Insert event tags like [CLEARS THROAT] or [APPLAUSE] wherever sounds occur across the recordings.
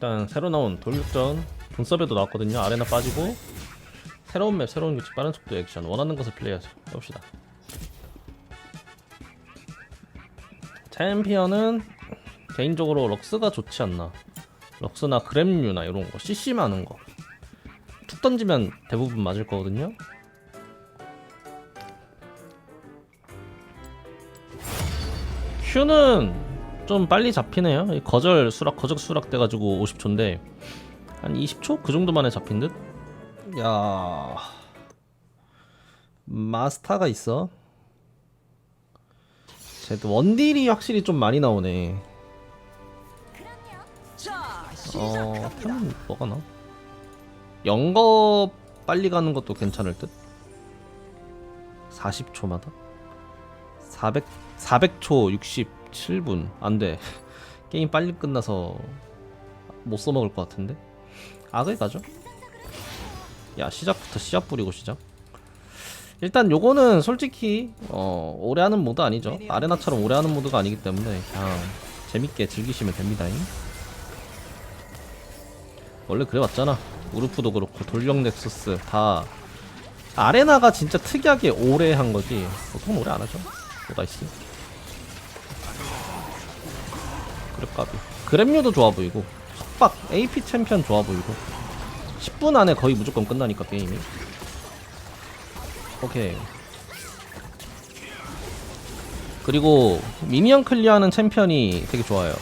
일단 새로 나온 돌격전 분섭에도 나왔거든요. 아레나 빠지고 새로운 맵, 새로운 규칙, 빠른 속도 액션 원하는 것을 플레이하죠. 해봅시다. 챔피언은 개인적으로 럭스가 좋지 않나. 럭스나 그램류나 이런 거 CC 많은 거. 툭 던지면 대부분 맞을 거거든요. 큐는 좀 빨리 잡히네요. 이 거절 수락 거적 수락 돼가지고 50초인데 한 20초 그 정도 만에 잡힌 듯. 야 마스타가 있어. 쟤도 원딜이 확실히 좀 많이 나오네. 어, 템은 뭐가 나? 영거 빨리 가는 것도 괜찮을 듯. 40초마다 400 400초 67분 안 돼. 게임 빨리 끝나서 못 써먹을 것 같은데. 악을 가죠. 야 시작부터 씨앗 뿌리고 시작. 일단 요거는 솔직히 어 오래 하는 모드 아니죠. 아레나처럼 오래 하는 모드가 아니기 때문에 그냥 재밌게 즐기시면 됩니다. 원래 그래왔잖아. 우르프도 그렇고 돌격 넥서스 다 아레나가 진짜 특이하게 오래 한 거지. 보통 오래 안 하죠. 있어? 그랩값이. 그랩류도 좋아 보이고 속박 AP 챔피언 좋아 보이고 10분 안에 거의 무조건 끝나니까 게임이. 오케이. 그리고 미니언 클리어하는 챔피언이 되게 좋아요.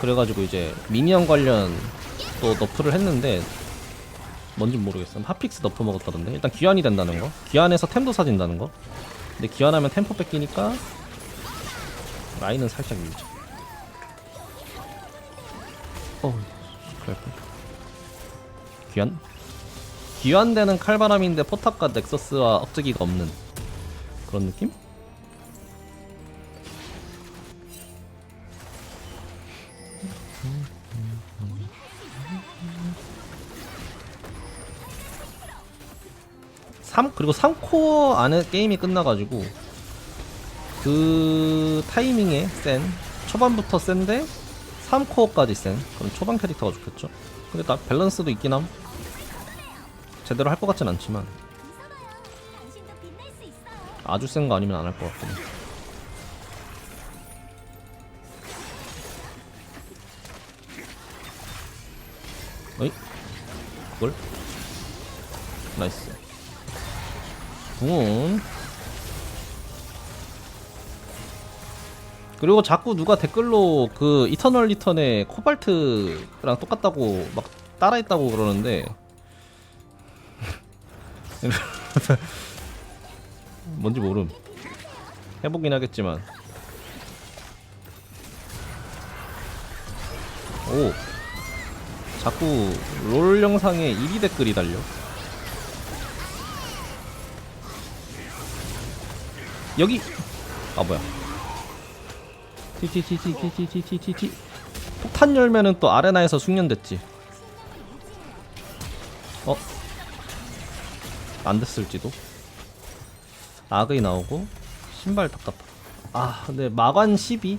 그래가지고 이제 미니언 관련 또 너프를 했는데 뭔지 모르겠어. 핫픽스 너프 먹었다던데. 일단 귀환이 된다는 거. 귀환해서 템도 사진다는 거. 근데 귀환하면 템포 뺏기니까 라인은 살짝 밀죠. 어, 그럴 뻔. 귀환? 귀환되는 칼바람인데 포탑과 넥서스와 억제기가 없는 그런 느낌? 삼 그리고 3코어 안에 게임이 끝나가지고 그 타이밍에 센 초반부터 센데 3코어까지 센 그럼 초반 캐릭터가 좋겠죠? 근데 나 밸런스도 있긴 함. 제대로 할 것 같진 않지만. 아주 센 거 아니면 안 할 것 같거든 어이? 그걸? 나이스. 붕 그리고 자꾸 누가 댓글로 그 이터널 리턴의 코발트랑 똑같다고 막 따라했다고 그러는데. [LAUGHS] 뭔지 모름. 해보긴 하겠지만. 오. 자꾸 롤 영상에 1위 댓글이 달려. 여기. 아 뭐야 티티티티티티티티티 폭탄 열면은 또 아레나에서 숙련됐지 어? 안 됐을지도 악의 나오고 신발 답답 아 근데 마관 12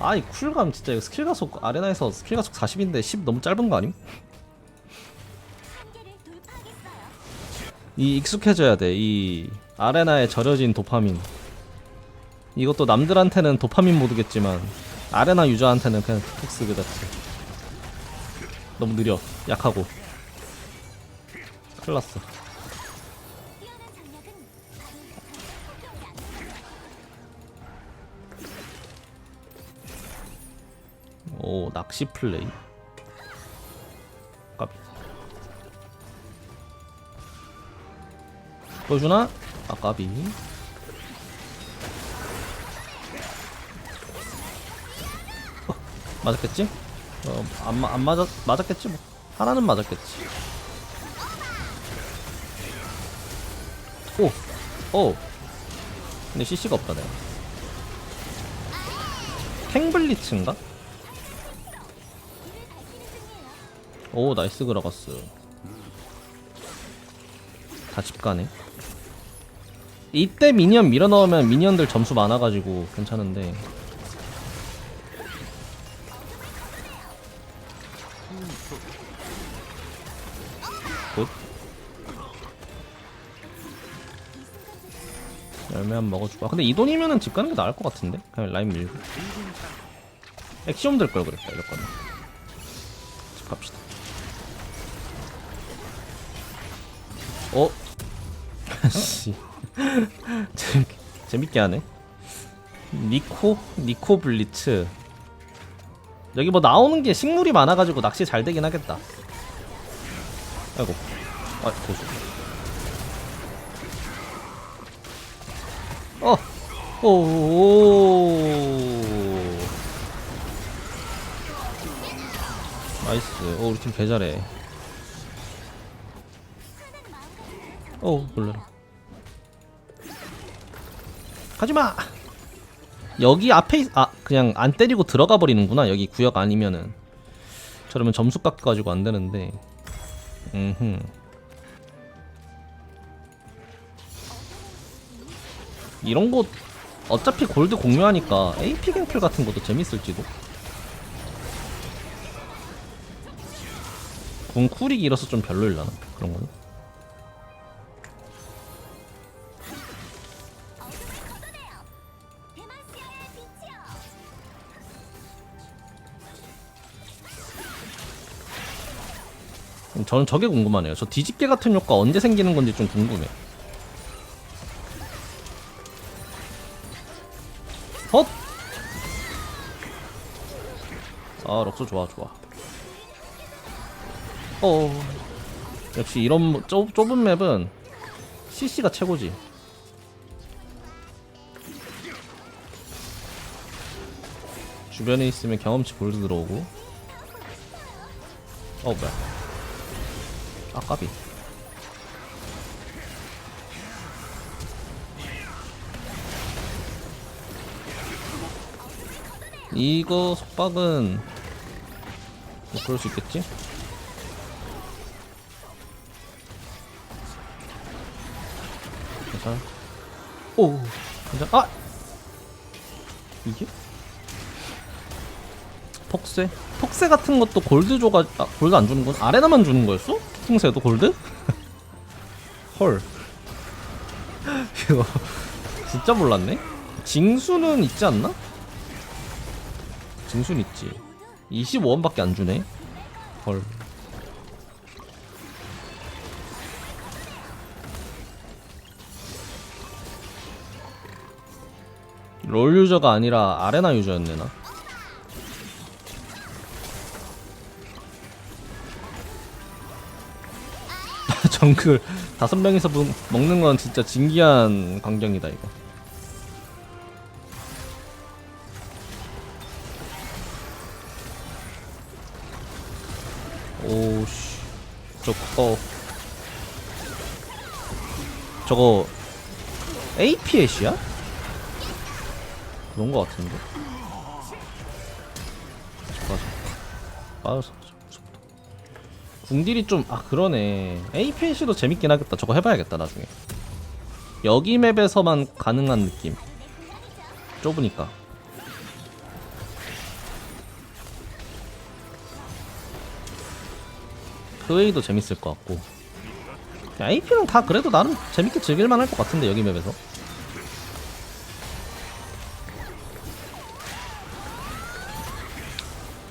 아이 쿨감 진짜 이거 스킬 가속 아레나에서 스킬 가속 40인데 10 너무 짧은 거 아님? 이 익숙해져야 돼. 이 아레나에 절여진 도파민. 이것도 남들한테는 도파민 모드겠지만 아레나 유저한테는 그냥 픽스 그 자체. 너무 느려. 약하고. 큰일 났어. 오, 낚시 플레이. 까비. 보여주나? 아까비 맞았겠지? 어, 안, 마- 안 맞았, 맞았겠지 뭐 하나는 맞았겠지 오! 오! 근데 CC가 없다 내가 탱블리츠인가? 오 나이스 그라가스 다 집가네 이때 미니언 밀어 넣으면 미니언들 점수 많아가지고 괜찮은데 굿. 열매 한 먹어주고. 아, 근데 이 돈이면은 집 가는 게 나을 것 같은데? 그냥 라인 밀고. 액시움 들걸 그랬다, 이럴 거는. 집 갑시다. 어? [LAUGHS] 씨. [LAUGHS] 재밌게, 재밌게 하네. 니코? 니코 블리츠. 여기 뭐 나오는 게 식물이 많아가지고 낚시 잘 되긴 하겠다. 아이고. 아, 고수. 어! 오! 나이스. 오, 우리 팀 개 잘해. 오, 놀래라. 가지마! 여기 앞에, 있... 아, 그냥 안 때리고 들어가 버리는구나. 여기 구역 아니면은. 저러면 점수 깎여가지고 안 되는데. 음흠. 이런 곳 어차피 골드 공유하니까 AP 갱플 같은 것도 재밌을지도. 궁 쿨이 길어서 좀 별로일라나 그런 거는. 저는 저게 궁금하네요. 저 뒤집개 같은 효과 언제 생기는 건지 좀 궁금해. 헛! 아, 럭소 좋아, 좋아. 어. 역시 이런 좁, 좁은 맵은 CC가 최고지. 주변에 있으면 경험치 골드 들어오고. 어, 뭐야. 아, 까비. 이거 속박은 뭐 그럴 수 있겠지? 괜찮아. 오, 괜찮아. 아! 이게? 폭세? 폭세 같은 것도 골드 줘가, 아, 골드 안 주는 건 아레나만 주는 거였어? 풍세도 골드? [LAUGHS] 헐. 이거 진짜 몰랐네? 징수는 있지 않나? 징순 있지 25원밖에 안 주네 헐 롤 유저가 아니라 아레나 유저였네 나 정글 다섯 명이서 먹- 먹는 건 진짜 진기한 광경이다 이거. 오씨. 저거 저거 APS야? 그런 거 같은데? 맞아 무섭다 궁딜이 좀 아 그러네. APS도 재밌긴 하겠다. 저거 해봐야겠다 나중에. 여기 맵에서만 가능한 느낌. 좁으니까. 그 웨이도 재밌을 것 같고. AP는 다 그래도 나름 재밌게 즐길만 할 것 같은데 여기 맵에서.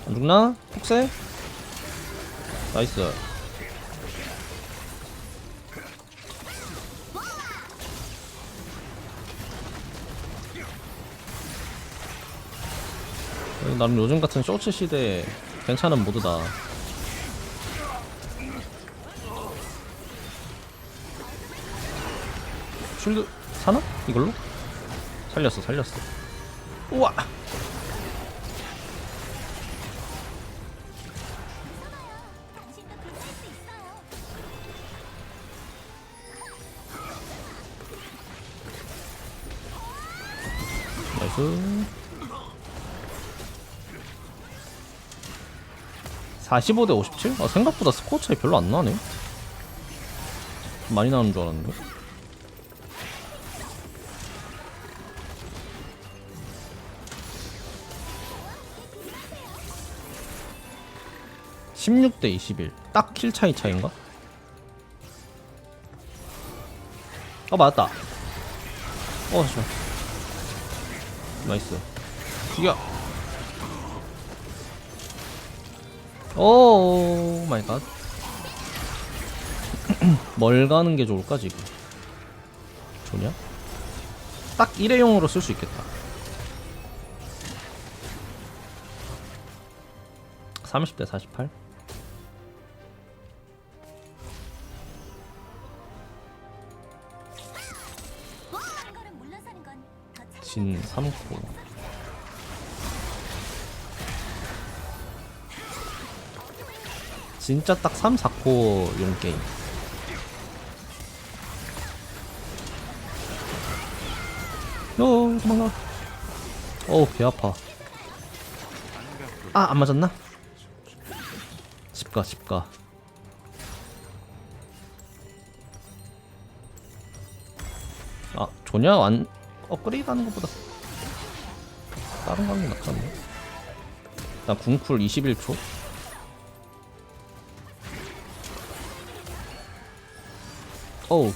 안 죽나? 폭세? 나이스 나름 요즘 같은 쇼츠 시대에 괜찮은 모드다 쉴드 사나? 이걸로? 살렸어 살렸어 우와 나이스 45 대 57? 아 생각보다 스코어 차이 별로 안 나네 많이 나는 줄 알았는데 16대 21. 딱킬 차이 차인가? 어 맞았다. 어 좋아. 나이스. 죽여. 오 마이 갓. [CLEARS THROAT] 뭘 가는 게 좋을까 지금? 좋냐? 딱 일회용으로 쓸 수 있겠다. 30대 48? 진 3코. 진짜 딱 3, 4코 용 게임. 오, 도망가. 어우, 배 아파. 아, 안 맞았나? 집가, 집가. 아, 조냐? 완, 업그레이드 하는 것보다 다른 관계 낫지 않나? 일단 궁쿨 21초. 어우.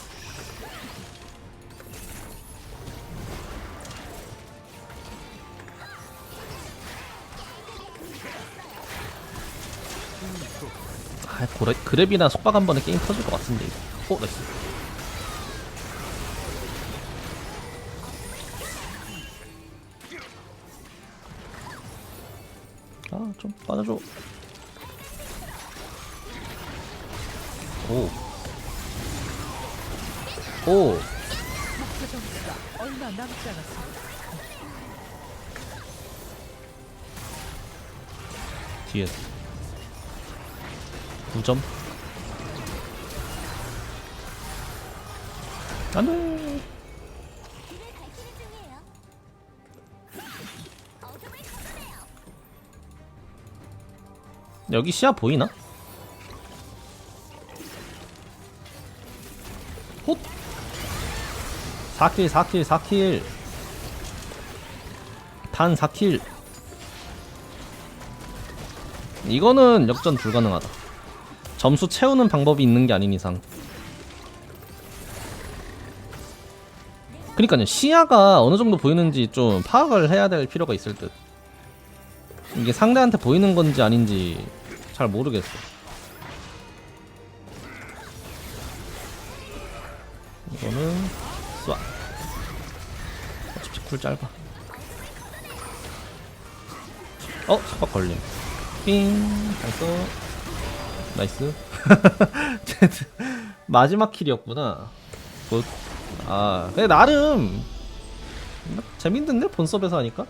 아, 고래, 그랩이나 속박 한 번에 게임 터질 것 같은데 이거. 어, 나이스. 좀 빠져줘. 오. 오. 얼마. 뒤에 9점 안 돼 여기 시야 보이나? 헛 4킬 4킬 4킬. 단 4킬. 이거는 역전 불가능하다. 점수 채우는 방법이 있는 게 아닌 이상. 그니까요 시야가 어느 정도 보이는지 좀 파악을 해야 될 필요가 있을 듯. 이게 상대한테 보이는 건지 아닌지 잘 모르겠어. 이거는 쏴. 어차피 쿨 짧아. 어, 속박 걸림. 삥. 잘써 나이스. [LAUGHS] 마지막 킬이었구나. 굿. 아, 근데 나름 재밌는데 본섭에서 하니까.